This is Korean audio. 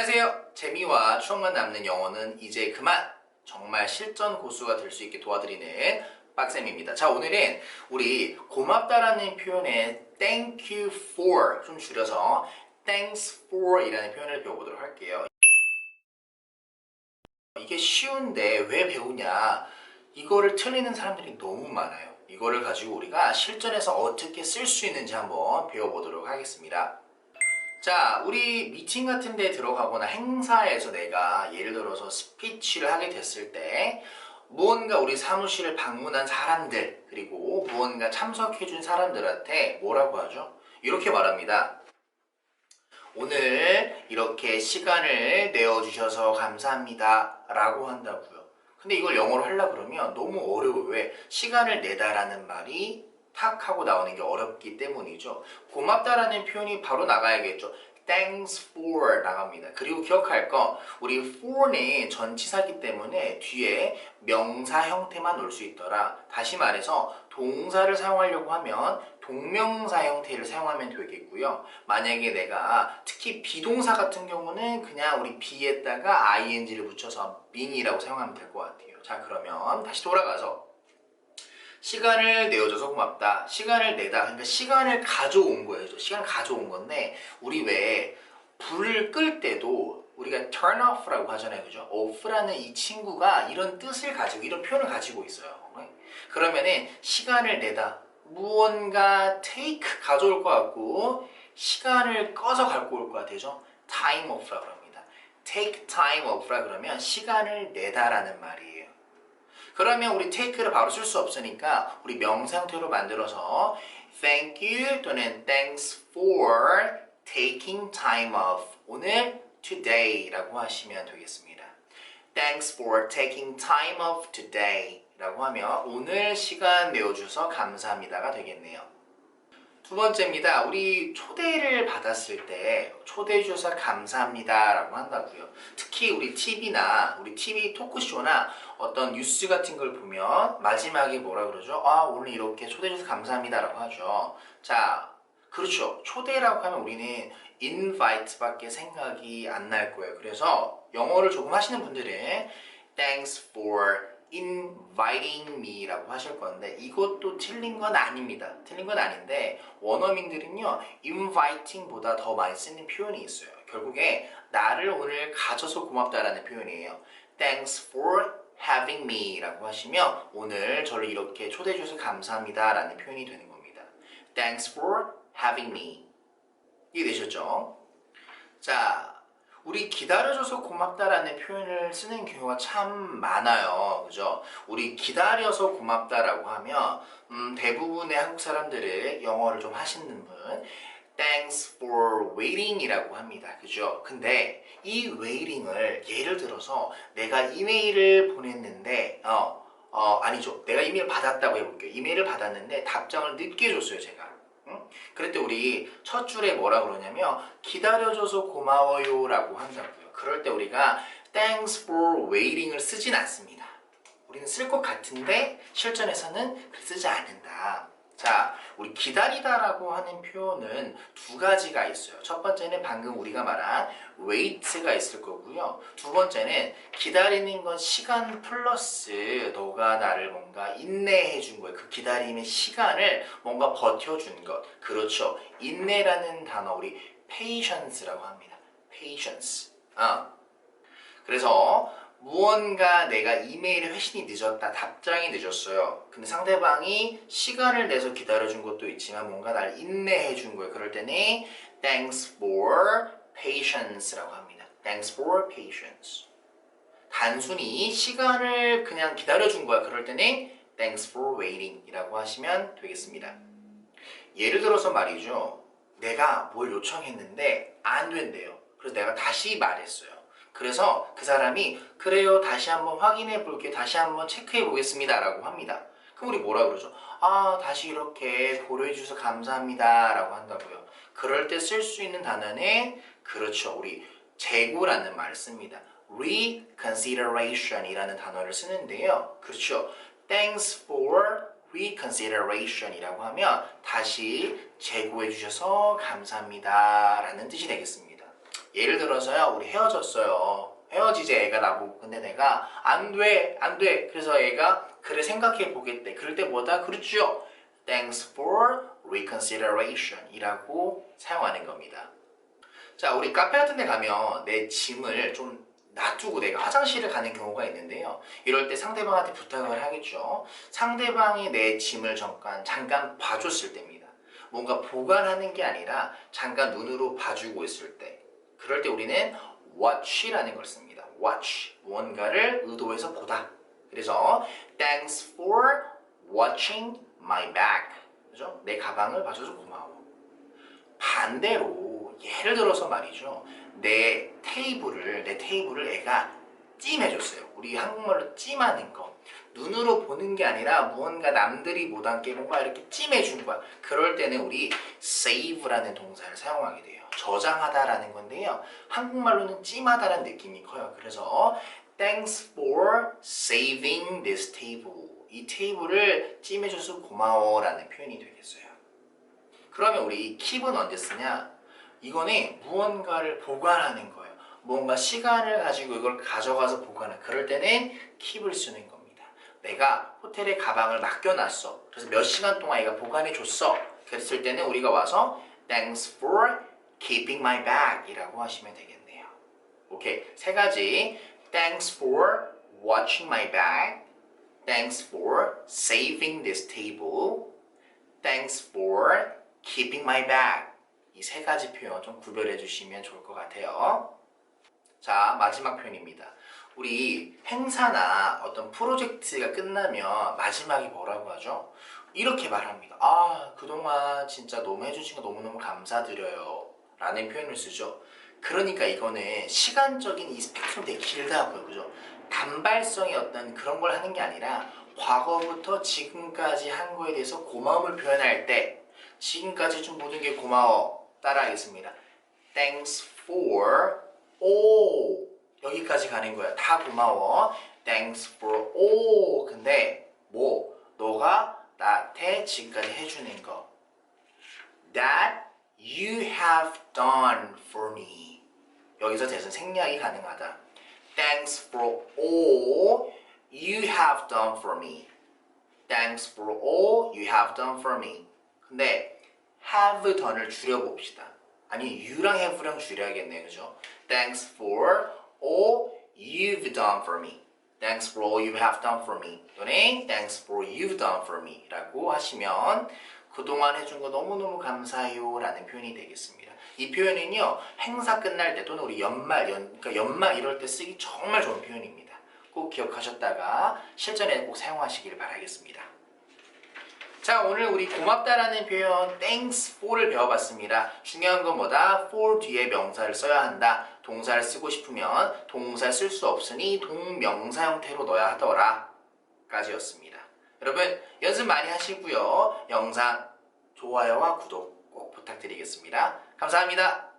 안녕하세요. 재미와 추억만 남는 영어는 이제 그만 정말 실전 고수가 될 수 있게 도와드리는 빡쌤입니다. 자 오늘은 우리 고맙다라는 표현에 thank you for 좀 줄여서 thanks for 이라는 표현을 배워보도록 할게요. 이게 쉬운데 왜 배우냐 이거를 틀리는 사람들이 너무 많아요. 이거를 가지고 우리가 실전에서 어떻게 쓸 수 있는지 한번 배워보도록 하겠습니다. 자, 우리 미팅 같은 데 들어가거나 행사에서 내가 예를 들어서 스피치를 하게 됐을 때 무언가 우리 사무실을 방문한 사람들 그리고 무언가 참석해준 사람들한테 뭐라고 하죠? 이렇게 말합니다. 오늘 이렇게 시간을 내어주셔서 감사합니다 라고 한다고요. 근데 이걸 영어로 하려 그러면 너무 어려워요. 왜? 시간을 내다라는 말이 탁 하고 나오는 게 어렵기 때문이죠. 고맙다라는 표현이 바로 나가야겠죠. Thanks for 나갑니다. 그리고 기억할 거 우리 for는 전치사기 때문에 뒤에 명사 형태만 올 수 있더라. 다시 말해서 동사를 사용하려고 하면 동명사 형태를 사용하면 되겠고요. 만약에 내가 특히 비동사 같은 경우는 그냥 우리 be에다가 ing를 붙여서 bean이라고 사용하면 될 것 같아요. 자 그러면 다시 돌아가서 시간을 내어줘서 고맙다. 시간을 내다. 그러니까 시간을 가져온 거예요. 시간을 가져온 건데 우리 왜 불을 끌 때도 우리가 turn off라고 하잖아요. 그죠? off라는 이 친구가 이런 뜻을 가지고 이런 표현을 가지고 있어요. 그러면은 시간을 내다. 무언가 take 가져올 것 같고 시간을 꺼서 갖고 올 것 같아요. time off라고 합니다. take time off라 그러면 시간을 내다라는 말이에요. 그러면 우리 take를 바로 쓸 수 없으니까 우리 명상태로 만들어서 thank you 또는 thanks for taking time off 오늘 today라고 하시면 되겠습니다. Thanks for taking time off today 라고 하면 오늘 시간 내어주셔서 감사합니다가 되겠네요. 두 번째입니다. 우리 초대를 받았을 때 초대해 주셔서 감사합니다 라고 한다고요. 특히 우리 TV나 우리 TV 토크쇼나 어떤 뉴스 같은 걸 보면 마지막에 뭐라 그러죠? 아 오늘 이렇게 초대해 주셔서 감사합니다 라고 하죠. 자 그렇죠. 초대라고 하면 우리는 invite밖에 생각이 안 날 거예요. 그래서 영어를 조금 하시는 분들은 thanks for inviting me라고 하실 건데 이것도 틀린 건 아닙니다. 틀린 건 아닌데 원어민들은요 inviting보다 더 많이 쓰는 표현이 있어요. 결국에 나를 오늘 가져서 고맙다라는 표현이에요. Thanks for having me라고 하시면 오늘 저를 이렇게 초대해 주셔서 감사합니다라는 표현이 되는 겁니다. Thanks for having me 이해되셨죠? 자, 우리 기다려줘서 고맙다라는 표현을 쓰는 경우가 참 많아요. 그죠? 우리 기다려서 고맙다라고 하면 음, 대부분의 한국 사람들을 영어를 좀 하시는 분 Thanks for waiting 이라고 합니다. 그죠? 근데 이 waiting을 예를 들어서 내가 이메일을 보냈는데 어, 어 아니죠. 내가 이메일 받았다고 해볼게요. 이메일을 받았는데 답장을 늦게 줬어요. 제가. 그럴 때 우리 첫 줄에 뭐라 그러냐면 기다려줘서 고마워요 라고 한다고요. 그럴 때 우리가 thanks for waiting을 쓰진 않습니다. 우리는 쓸 것 같은데 실전에서는 쓰지 않는다. 자, 우리 기다리다라고 하는 표현은 두 가지가 있어요. 첫 번째는 방금 우리가 말한 wait가 있을 거고요. 두 번째는 기다리는 건 시간 플러스 너가 나를 뭔가 인내해 준 거예요. 그 기다림의 시간을 뭔가 버텨준 것. 그렇죠. 인내라는 단어 우리 patience라고 합니다. patience. 어. 그래서 무언가 내가 이메일에 회신이 늦었다, 답장이 늦었어요. 근데 상대방이 시간을 내서 기다려준 것도 있지만 뭔가 날 인내해 준 거예요. 그럴 때는 thanks for patience라고 합니다. thanks for patience. 단순히 시간을 그냥 기다려준 거야. 그럴 때는 thanks for waiting 이라고 하시면 되겠습니다. 예를 들어서 말이죠. 내가 뭘 요청했는데 안 된대요. 그래서 내가 다시 말했어요. 그래서 그 사람이 그래요 다시 한번 확인해 볼게 다시 한번 체크해 보겠습니다 라고 합니다 그럼 우리 뭐라 그러죠 아 다시 이렇게 고려해 주셔서 감사합니다 라고 한다고요 그럴 때 쓸 수 있는 단어는 그렇죠 우리 재고라는 말을 씁니다 reconsideration 이라는 단어를 쓰는데요 그렇죠 thanks for reconsideration 이라고 하면 다시 재고해 주셔서 감사합니다 라는 뜻이 되겠습니다 예를 들어서요, 우리 헤어졌어요. 헤어지지 애가 나보고 근데 내가 안 돼, 안 돼. 그래서 애가 그래 생각해 보겠대. 그럴 때 뭐다? 그렇죠. Thanks for reconsideration 이라고 사용하는 겁니다. 자, 우리 카페 같은 데 가면 내 짐을 좀 놔두고 내가 화장실을 가는 경우가 있는데요. 이럴 때 상대방한테 부탁을 하겠죠. 상대방이 내 짐을 잠깐, 잠깐 봐줬을 때입니다. 뭔가 보관하는 게 아니라 잠깐 눈으로 봐주고 있을 때. 그럴 때 우리는 watch라는 걸 씁니다. watch. 무언가를 의도해서 보다. 그래서 thanks for watching my bag. 그죠? 내 가방을 봐줘서 고마워. 반대로 예를 들어서 말이죠. 내 테이블을 내 테이블을 애가 찜해줬어요. 우리 한국말로 찜하는 거. 눈으로 보는 게 아니라 무언가 남들이 못 앉게 뭔가 이렇게 찜해준 거야. 그럴 때는 우리 save라는 동사를 사용하게 돼요. 저장하다라는 건데요. 한국말로는 찜하다라는 느낌이 커요. 그래서 thanks for saving this table. 이 테이블을 찜해줘서 고마워라는 표현이 되겠어요. 그러면 우리 이 keep은 언제 쓰냐? 이거는 무언가를 보관하는 거예요. 뭔가 시간을 가지고 이걸 가져가서 보관해. 그럴 때는 keep을 쓰는 겁니다. 내가 호텔에 가방을 맡겨놨어. 그래서 몇 시간 동안 얘가 보관해줬어. 그랬을 때는 우리가 와서 thanks for keeping my bag 이라고 하시면 되겠네요. 오케이. 세 가지. thanks for watching my bag. thanks for saving this table. thanks for keeping my bag. 이 세 가지 표현 좀 구별해 주시면 좋을 것 같아요. 자, 마지막 표현입니다. 우리 행사나 어떤 프로젝트가 끝나면 마지막에 뭐라고 하죠? 이렇게 말합니다. 아, 그동안 진짜 너무 해주신 거 너무너무 감사드려요. 라는 표현을 쓰죠. 그러니까 이거는 시간적인 이 스펙트럼 되게 길다고요. 그죠? 단발성의 어떤 그런 걸 하는 게 아니라 과거부터 지금까지 한 거에 대해서 고마움을 표현할 때 지금까지 좀 모든 게 고마워. 따라하겠습니다. Thanks for all 여기까지 가는 거야. 다 고마워. Thanks for all. 근데 뭐 너가 나한테 지금까지 해주는 거 that you have done for me. 여기서 대신 생략이 가능하다. Thanks for all you have done for me. Thanks for all you have done for me. 근데 have done을 줄여봅시다. 아니 you랑 have랑 줄여야겠네 그죠? Thanks for all you've done for me. Thanks for all you have done for me. 또는 Thanks for you've done for me 라고 하시면 그동안 해준 거 너무너무 감사해요 라는 표현이 되겠습니다. 이 표현은요 행사 끝날 때 또는 우리 연말 연, 그러니까 연말 이럴 때 쓰기 정말 좋은 표현입니다. 꼭 기억하셨다가 실전에 꼭 사용하시길 바라겠습니다. 자 오늘 우리 고맙다라는 표현 thanks for를 배워봤습니다. 중요한 건 뭐다? for 뒤에 명사를 써야 한다. 동사를 쓰고 싶으면 동사 쓸 수 없으니 동명사 형태로 넣어야 하더라 까지였습니다. 여러분 연습 많이 하시고요. 영상 좋아요와 구독 꼭 부탁드리겠습니다. 감사합니다.